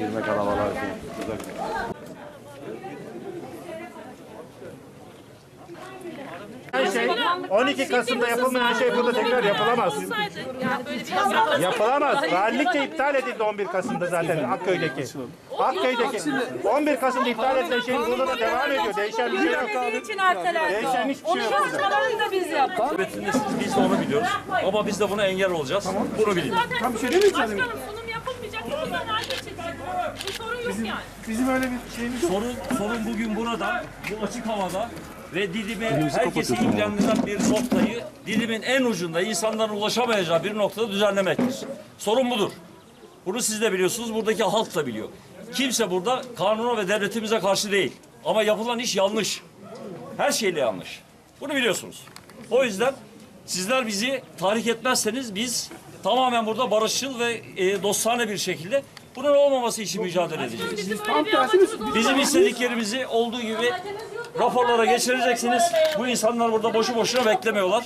Girmek arabalar. Güzel. Her şey 12 Kasım'da yapılmayan şey burada tekrar yapılamaz. Yani böyle bir yasak Yapılamaz. Valilikçe iptal edildi 11 Kasım'da zaten Akköy'deki. Akköy'deki 11 Kasım'da iptal edilen şeyin burada da devam ediyor. Değişen bir şey yok. Değişen hiçbir şey Onun yok. biz yaptık. Hükümetindesiniz. Biz de onu biliyoruz. Ama biz de buna engel olacağız. Bunu bilin. Zaten bir şey demeyeceğim. Başkanım sunum yapılmayacak. Bir tane halde çekilecek. Bu sorun yok yani. Bizim öyle bir şeyimiz yok. Sorun, sorun bugün burada, bu açık havada ve Didim'i herkesi ilgilendiren bir noktayı Didim'in en ucunda insanların ulaşamayacağı bir noktada düzenlemektir. Sorun budur. Bunu siz de biliyorsunuz, buradaki halk da biliyor. Kimse burada kanuna ve devletimize karşı değil. Ama yapılan iş yanlış. Her şeyle yanlış. Bunu biliyorsunuz. O yüzden sizler bizi tahrik etmezseniz biz tamamen burada barışçıl ve e, dostane bir şekilde bunun olmaması için mücadele edeceğiz. Bizim istediklerimizi olduğu gibi raporlara geçireceksiniz. Bu insanlar burada boşu boşuna beklemiyorlar.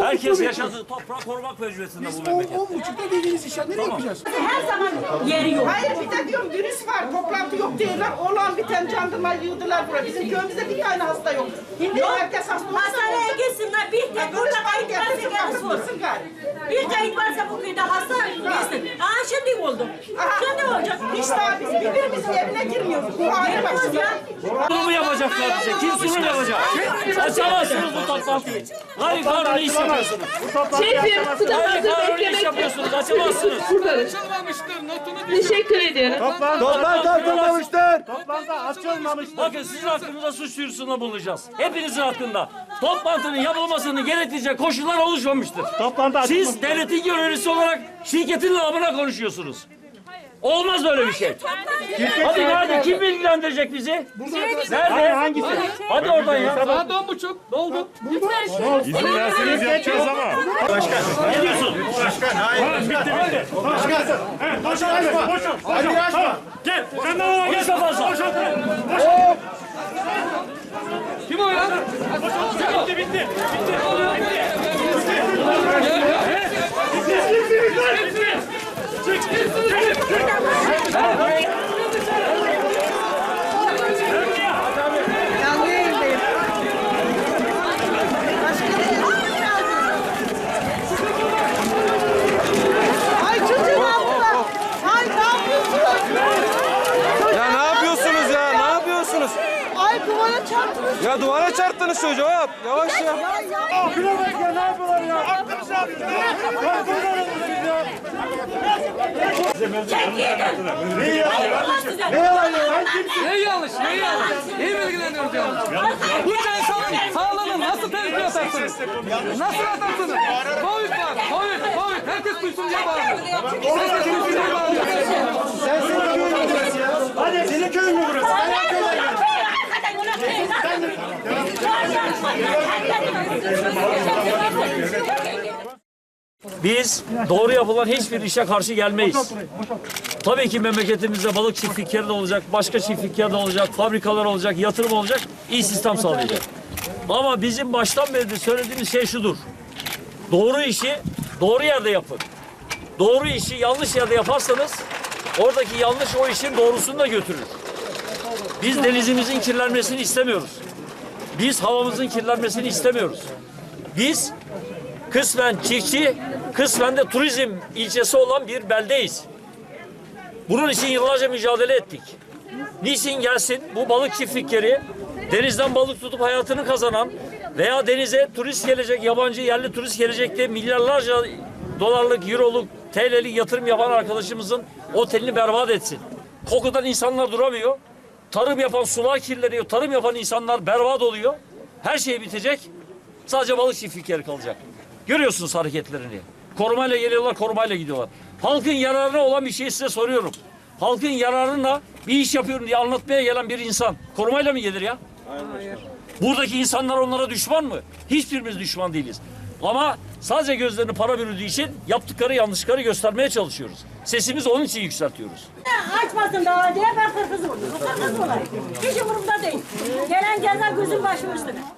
Herkes yaşadığı toprağı korumak mecburiyetinde bu memleket. buçukta dediğiniz işler nereye yapacağız? Her zaman yeri yok. Hayır bir de diyorum virüs var, toplantı yok diyorlar. Olan biten candılar yığdılar buraya. Bizim köyümüzde bir tane hasta yok. Şimdi herkes hasta olsa Hastaneye gitsinler bir tek burada kayıt varsa gelsin olsun. Gari. Bir kayıt varsa bu köyde hasta gitsin. Aa şimdi oldu. Şimdi olacak. Hiç daha biz birbirimizin evine girmiyoruz. Bu ayrı Olmaz başlı. ya. Bunu mu yapacaklar bize? Kim sunum yapacak? Açamazsınız bu toplantıyı. Hayır kanunu iş yapıyorsunuz. Bu toplantıyı Şefim, Hayır hazır kanunu iş beklemek yapıyorsunuz. Açamazsınız. buradayız. Teşekkür ediyorum. Toplantı Toplantı açılmamıştır. Toplantı açılmamıştır. Bakın sizin hakkınızda suç duyurusunda bulunacağız. Hepinizin hakkında. Toplantının yapılmasını gerektirecek koşullar oluşmamıştır. Toplantı. Siz devletin görevlisi olarak şirketin namına konuşuyorsunuz. Olmaz böyle bir şey. Hadi nerede? Kim bilgilendirecek bizi? Nerede? Hani hangisi? Hadi oradan ya. Saat on buçuk. Doldu. İzin verseniz yapacağız ama. Ne diyorsun? Bitti bitti. Başkan. Evet. Evet, boşun. Hadi açma. Gel. Sen de ona gel. Konuşma fazla. Kim o ya? Bitti bitti. Ay çocuğum abla. Ay ne yapıyorsunuz? Ya ne yapıyorsunuz ya? Ne yapıyorsunuz? Ay duvara çarptınız. Ya duvara çarptınız çocuğu. Hop, Yavaş ya. Kilometre ne yapıyorlar ya? Aklımızı aldılar. Ya buradan ya. Ne ya? Ne ya? Kimsin? Ne yanlış? Ne yanlış? Neyi bilgileniyoruz yanlış? Bunca insanın sağlığını nasıl tehlikeye atarsınız? Nasıl atarsınız? Covid var. Covid. Covid. Herkes duysun diye bağırıyor. Herkes duysun diye bağırıyor. Sen senin köyün mü burası ya? Hadi senin köyün mü burası? Biz doğru yapılan hiçbir işe karşı gelmeyiz. Tabii ki memleketimizde balık çiftlikleri de olacak, başka çiftlikler de olacak, fabrikalar olacak, yatırım olacak, iyi sistem sağlayacak. Ama bizim baştan beri söylediğimiz şey şudur. Doğru işi doğru yerde yapın. Doğru işi yanlış yerde yaparsanız oradaki yanlış o işin doğrusunu da götürür. Biz denizimizin kirlenmesini istemiyoruz. Biz havamızın kirlenmesini istemiyoruz. Biz kısmen çiftçi, kısmen de turizm ilçesi olan bir beldeyiz. Bunun için yıllarca mücadele ettik. Niçin gelsin bu balık çiftlikleri denizden balık tutup hayatını kazanan veya denize turist gelecek, yabancı yerli turist gelecek de milyarlarca dolarlık, euroluk, TL'lik yatırım yapan arkadaşımızın otelini berbat etsin. Kokudan insanlar duramıyor. Tarım yapan sular kirleniyor. Tarım yapan insanlar berbat oluyor. Her şey bitecek. Sadece balık çiftlikleri kalacak. Görüyorsunuz hareketlerini. Korumayla geliyorlar, korumayla gidiyorlar. Halkın yararına olan bir şey size soruyorum. Halkın yararına bir iş yapıyorum diye anlatmaya gelen bir insan korumayla mı gelir ya? Buradaki insanlar onlara düşman mı? Hiçbirimiz düşman değiliz. Ama sadece gözlerini para bürüdüğü için yaptıkları yanlışları göstermeye çalışıyoruz. Sesimizi onun için yükseltiyoruz. Açmasın daha diye ben kırkız oldum. Kırkız olayım. Hiç umurumda değil. Gelen ceza gözüm başım üstüne.